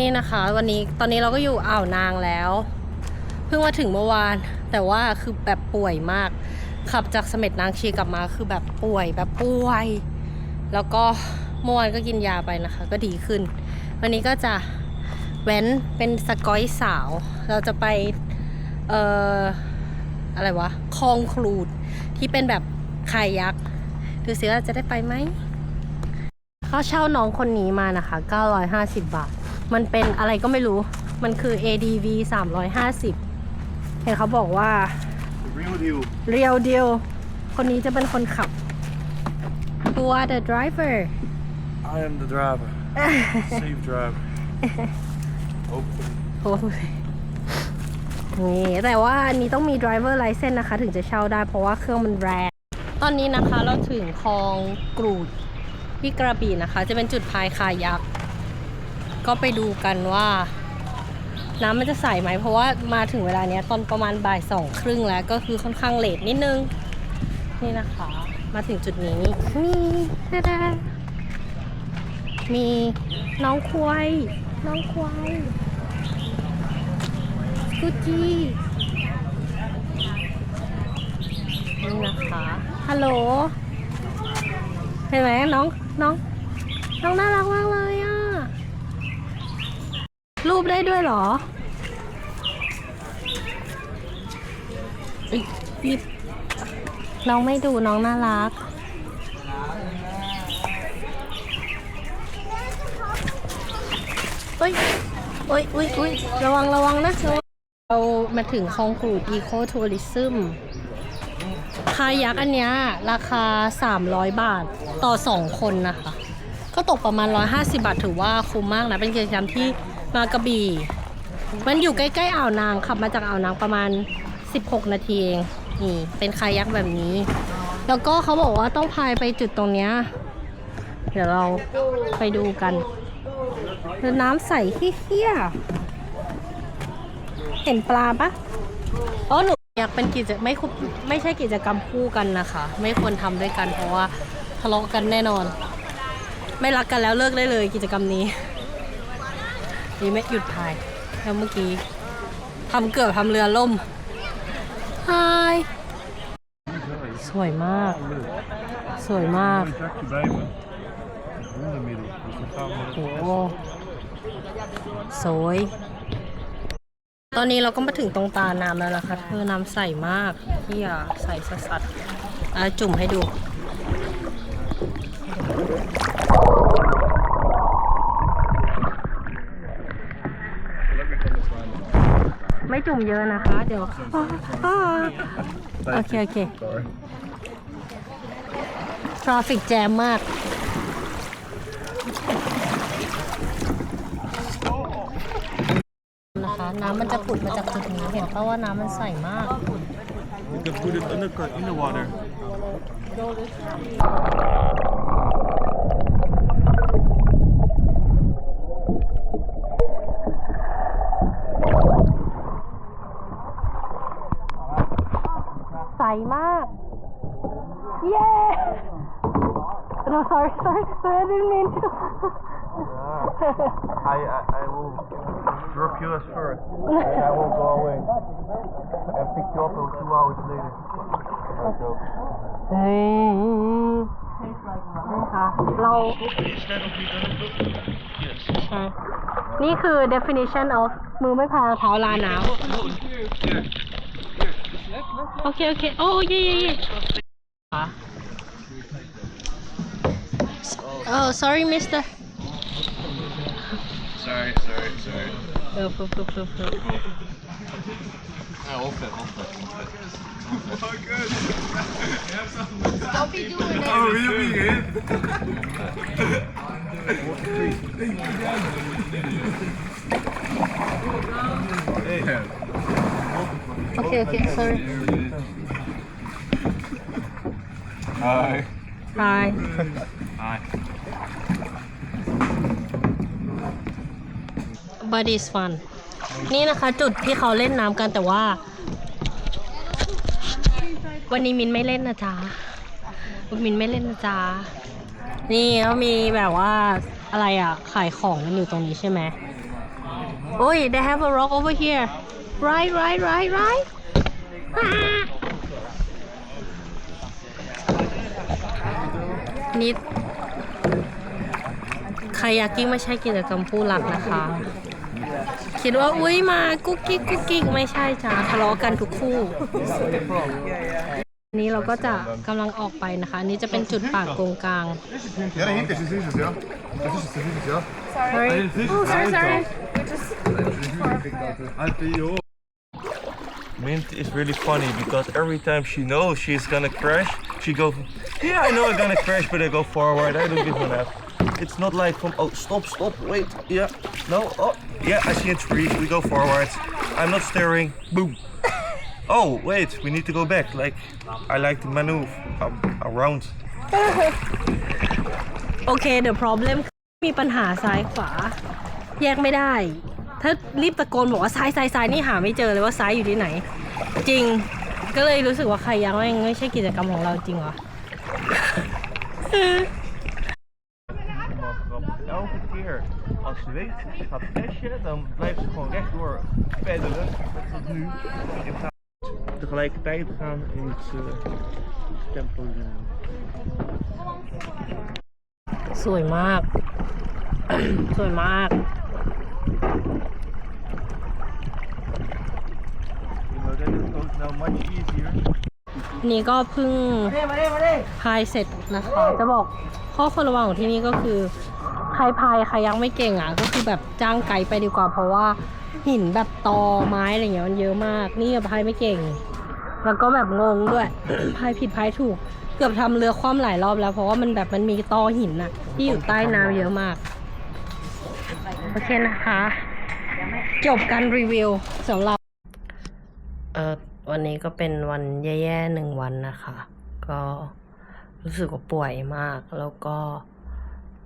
นี่นะคะ วันนี้ตอนนี้เราก็อยู่อ่าวนางแล้ว เพิ่งมาถึงเมื่อวาน แต่ว่าคือแบบป่วยมาก ขับจากเสม็ดนางชีกลับมาคือแบบป่วยแบบป่วย แล้วก็เมื่อวานก็กินยาไปนะคะ ก็ดีขึ้น วันนี้ก็จะแว้นเป็นสกอยสาว เราจะไปเอ่ออะไรวะคลองคลูดที่เป็นแบบคายักดูสิว่าจะได้ไปไหมเขาเช่าน้องคนนี้มานะคะ 950 บาท มันเป็นอะไรก็ไม่รู้ มันคือ ADV 350 เห็นเขาบอกว่า The real deal. เรียวเดียวคนนี้จะเป็นคนขับ Who are the driver I am the driver. Safe driver. Hopefully. โอ้ยนี่แต่ว่าอันนี้ต้องมี driver license นะคะ ถึงจะเช่าได้เพราะว่าเครื่องมันแรงตอนนี้นะคะเราถึงคลองกรูดที่กระบี่นะคะ จะเป็นจุดพายคายัก ก็ไปดูกันว่าน้ำมันจะใสไหม เพราะว่ามาถึงเวลาเนี้ยตอนประมาณบ่ายสองครึ่งแล้วก็คือค่อนข้างเลทนิดนึง นี่นะคะ มาถึงจุดนี้มีนาดามีน้องควายน้องควายกุจีนี่นะคะฮัลโหลเห็นไหมน้องน้องน้องน่ารักมากเล รูปได้ด้วยเหรออุ๊ยหยิบน้องไม่ดูน้องน่ารัก เฮ้ยเฮ้ยอุ้ยอุ้ยระวังระวังนะระวังเรามาถึงคลองกูดอีโคทัวริซึมคายักอันเนี้ยราคา 300 บาทต่อ 2 คนนะคะ ก็ตกประมาณ 150 บาทถือว่าคุ้มมากนะ เป็นกิจกรรมที่ มากระบี่ มันอยู่ใกล้ๆอ่าวนางขับมาจากอ่าวนางประมาณ 16 นาทีเองนี่เป็นคายักแบบนี้ แล้วก็เขาบอกว่าต้องพายไปจุดตรงเนี้ยเดี๋ยวเราไปดูกันแล้วน้ำใสเฮี้ยเห็นปลาปะอ๋อหนูอยากเป็นกิจไม่คุไม่ใช่กิจกรรมคู่กันนะคะ ไม่ควรทำด้วยกันเพราะว่าทะเลาะกันแน่นอน ไม่รักกันแล้วเลิกได้เลยกิจกรรมนี้ นี่ไม่หยุดพายแล้วเมื่อกี้ทำเกือบทำเรือล่มฮายสวยมาก สวยมากโอ้โหสวย ตอนนี้เราก็มาถึงตรงตาน้ำแล้วนะคะเธอน้ำใสมากที่อะใสสัสๆอะจุ่มให้ดู จุ่มเยอะนะคะ เดี๋ยวอ่าโอเค โอเค Sorry. ทราฟิกแจมมาก นะคะ น้ำมันจะผุดมาจากจุดนี้เห็นป่าว่าน้ำมันใสมาก You can put it undercut in the water. ใสมาก เย้ no sorry sorry I didn't mean to I, I, I will drop you as first. and I will go away. And pick you up two hours later. No joke. เฮ้ยนะคะเรา Instead of you gonna look. Yes. ใช่นี่คือ definition of มือไม่พายเท้าลาหนาว โอเค โอเค โอ้เย่เย่เย่ โอ้ sorry mister Sorry, sorry, sorry. เออปุ๊บปุ๊บปุ๊บปุ๊บ Ja, opvet, opvet, opvet. Oh, really? Hey. โอเคโอเค sorry Hi. hi But it's fun นี่นะคะจุดที่เขาเล่นน้ำกันแต่ว่า วันนี้มินไม่เล่นนะจ๊ะมินไม่เล่นนะจ๊ะนี่เขามีแบบว่าอะไรอะ ขายของกันอยู่ตรงนี้ใช่ไหมโอ้ย they have a rock over here right right right right นิด คายากิ้งไม่ใช่กิจกรรมผู้หลักนะคะ คิดว่าอุ้ยมากุ๊กกิ๊กกุ๊กกิ๊กไม่ใช่จ้าทะเลาะกันทุกคู่นี้เราก็จะกำลังออกไปนะคะอันนี้จะเป็นจุดปากกงกลาง Ja, dahinter ist es, ja. Das ist es, das ist es, ja. sorry oh sorry sorry Mint is really funny because every time she knows she's gonna crash, she go, yeah, I know I'm gonna crash, but I go forward. I don't give a F. It's not like from, oh, stop, stop, wait, yeah, no, oh, yeah, I see a tree, we go forward. I'm not steering, boom. Oh, wait, we need to go back. Like, I like to maneuver um, around. โอเค the problem มีปัญหาซ้ายขวา แยกไม่ได้ ถ้ารีบตะโกนบอกว่าซ้ายซ้ายซ้ายนี่หาไม่เจอเลยว่าซ้ายอยู่ที่ไหน จริง ก็เลยรู้สึกว่าใครยังไม่ไม่ใช่กิจกรรมของเราจริงเหรอ Elke keer als ze weet gaat crashen, dan blijft ze gewoon rechtdoor peddelen. Net zoals nu. Je gaat tegelijkertijd gaan in het eh, tempo. eh. สวยมาก สวยมาก You know, then it goes now much easier. นี่ก็เพิ่งพายเสร็จนะคะ จะบอกข้อควรระวังของที่นี่ก็คือ ใครพายใครยังไม่เก่งอะ ก็คือแบบจ้างไกด์ไปดีกว่า เพราะว่าหินแบบตอไม้อะไรเงี้ยมันเยอะมาก นี่พายไม่เก่ง แล้วก็แบบงงด้วยพายผิดพายถูก เกือบทำเรือคว่ำหลายรอบแล้ว เพราะว่ามันแบบมันมีตอหินอะ ที่อยู่ใต้น้ำเยอะมาก โอเคนะคะ จบการรีวิวสำหรับเออวันนี้ก็เป็นวันแย่ๆหนึ่งวันนะคะ ก็รู้สึกว่าป่วยมากแล้วก็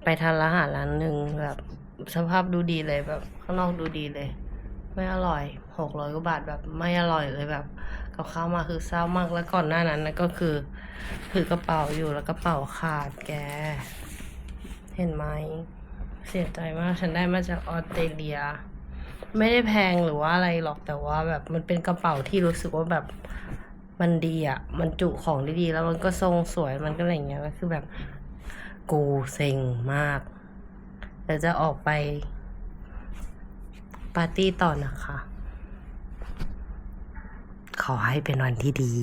ไปทานร้านอาหารร้านหนึ่งแบบสภาพดูดีเลยแบบข้างนอกดูดีเลย ไม่อร่อยหกร้อยกว่าบาทแบบไม่อร่อยเลยแบบกับข้าวมาคือเศร้ามากแล้วก่อนหน้านั้นนะก็คือถือกระเป๋าอยู่แล้วกระเป๋าขาดแก เห็นไหมเสียใจมากฉันได้มาจากออสเตรเลีย ไม่ได้แพงหรือว่าอะไรหรอกแต่ว่าแบบมันเป็นกระเป๋าที่รู้สึกว่าแบบมันดีอะ่ะ มันจุของได้ดีแล้วมันก็ทรงสวยมันก็อะไรอย่างเงี้ยแล้วคือแบบ กูเซ็งมากเดี๋ยวจะออกไป ปาร์ตี้ต่อนะคะ ขอให้เป็นวันที่ดี